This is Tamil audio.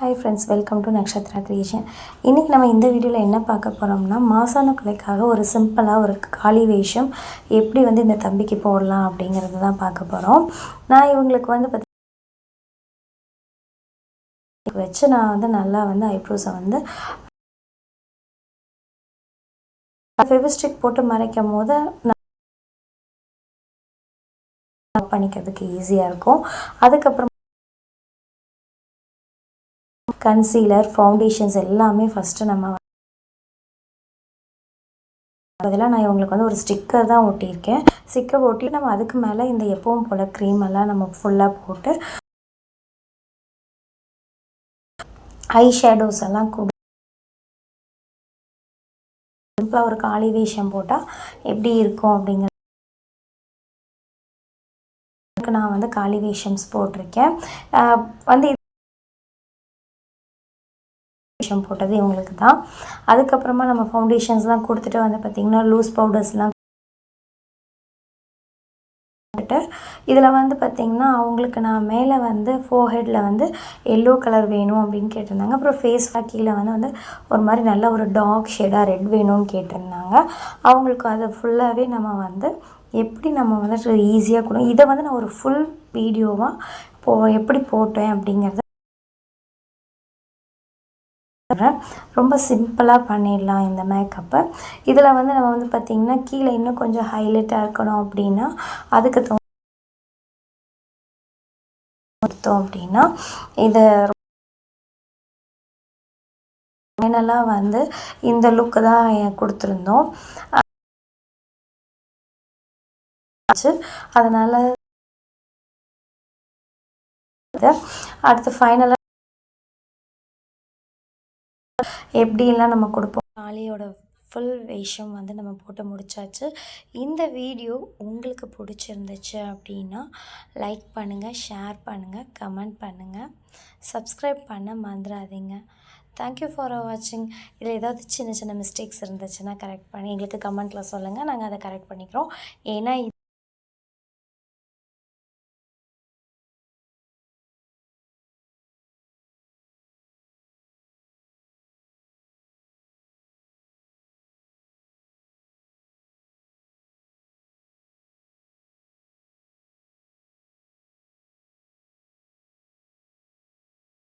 Hi friends welcome to Nakshatra creation இன்றைக்கி நம்ம இந்த வீடியோவில் என்ன பார்க்க போகிறோம்னா மாசான குலைக்காக ஒரு சிம்பிளாக ஒரு காளி வேஷம் எப்படி வந்து இந்த தம்பிக்கு போடலாம் அப்படிங்கிறது தான் பார்க்க போகிறோம் நான் இவங்களுக்கு வந்து பார்த்தி வச்சு நான் வந்து நல்லா வந்து ஐப்ரோஸை வந்து ஃபெவிஸ்டிக் போட்டு மறைக்கும் போது நான் பண்ணிக்கிறதுக்கு ஈஸியாக இருக்கும். அதுக்கப்புறம் கன்சீலர் ஃபவுண்டேஷன்ஸ் எல்லாமே ஃபஸ்ட்டு நம்ம அதெல்லாம் நான் இவங்களுக்கு வந்து ஒரு ஸ்டிக்கர் தான் ஒட்டியிருக்கேன். ஸ்டிக்கர் ஒட்டி நம்ம அதுக்கு மேலே இந்த எப்பவும் போல் க்ரீம் எல்லாம் நம்ம ஃபுல்லாக போட்டு ஐ ஷேடோஸ் எல்லாம் கூட சிம்பிளாக ஒரு காளி வேஷம் போட்டால் எப்படி இருக்கும் அப்படிங்கிற நான் வந்து காளி வேஷம்ஸ் போட்டிருக்கேன். வந்து ஃபவுண்டேஷன் போட்டது இவங்களுக்கு தான். அதுக்கப்புறமா நம்ம ஃபவுண்டேஷன்ஸ்லாம் கொடுத்துட்டு வந்து பார்த்திங்கன்னா லூஸ் பவுடர்ஸ்லாம் இதில் வந்து பார்த்திங்கன்னா அவங்களுக்கு நான் மேலே வந்து ஃபோஹெட்டில் வந்து எல்லோ கலர் வேணும் அப்படின்னு கேட்டிருந்தாங்க. அப்புறம் ஃபேஸ் கீழே வந்து வந்து ஒரு மாதிரி நல்ல ஒரு டார்க் ஷேடாக ரெட் வேணும்னு கேட்டிருந்தாங்க. அவங்களுக்கு அதை ஃபுல்லாகவே நம்ம வந்து எப்படி நம்ம வந்து ஈஸியாக கொடுக்கும் இதை வந்து நான் ஒரு ஃபுல் வீடியோவாக போ எப்படி போட்டேன் அப்படிங்கிறத சொல்கிறேன் ரொம்ப சிம்பிளாக பண்ணிடலாம் இந்த மேக்கப்பை இதில் வந்து நம்ம வந்து பார்த்திங்கன்னா கீழே இன்னும் கொஞ்சம் ஹைலைட்டாக இருக்கணும் அப்படின்னா அதுக்கு தோ அப்படின்னா இதை ஃபைனலாக வந்து இந்த லுக்கு தான் கொடுத்துருந்தோம். அதனால் அடுத்து ஃபைனலாக எப்படிலாம் நம்ம கொடுப்போம்? காளியோட ஃபுல் வேஷம் வந்து நம்ம போட்டு முடிச்சாச்சு. இந்த வீடியோ உங்களுக்கு பிடிச்சிருந்துச்சு அப்படின்னா லைக் பண்ணுங்கள் ஷேர் பண்ணுங்கள் கமெண்ட் பண்ணுங்கள் சப்ஸ்கிரைப் பண்ண மறந்துடாதீங்க தேங்க்யூ ஃபார் வாட்சிங் இதில் ஏதாவது சின்ன சின்ன மிஸ்டேக்ஸ் இருந்துச்சுன்னா கரெக்ட் பண்ணி எங்களுக்கு கமெண்ட்டில் சொல்லுங்கள் நாங்கள் அதை கரெக்ட் பண்ணிக்கிறோம். ஏன்னா